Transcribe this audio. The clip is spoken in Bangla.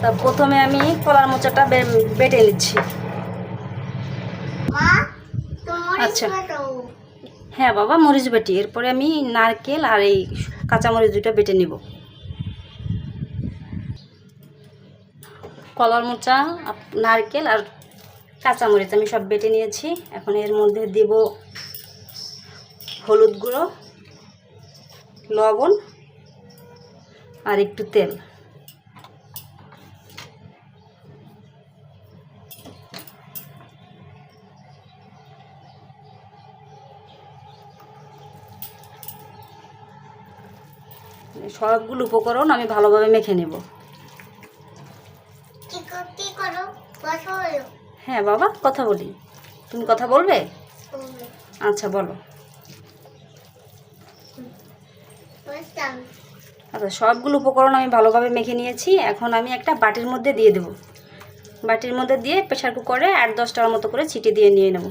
তা প্রথমে আমি কলার মোচাটা বেটে নিচ্ছি। আচ্ছা। হ্যাঁ বাবা মরিচ বাটি। এরপরে আমি নারকেল আর এই কাঁচামরিচ দুটো বেটে নিব। কলার মোচা নারকেল আর কাঁচামরিচ আমি সব বেটে নিয়েছি। এখন এর মধ্যে দেব হলুদ গুঁড়ো লবণ আর একটু তেল। সবগুলো উপকরণ আমি ভালোভাবে মেখে নেব। হ্যাঁ বাবা কথা বলি। তুমি কথা বলবে? আচ্ছা বলো। আচ্ছা সবগুলো উপকরণ আমি ভালোভাবে মেখে নিয়েছি। এখন আমি একটা বাটির মধ্যে দিয়ে দেবো। বাটির মধ্যে দিয়ে প্রেশার কুকারে আট দশটার মতো করে ছিটি দিয়ে নিয়ে নেব।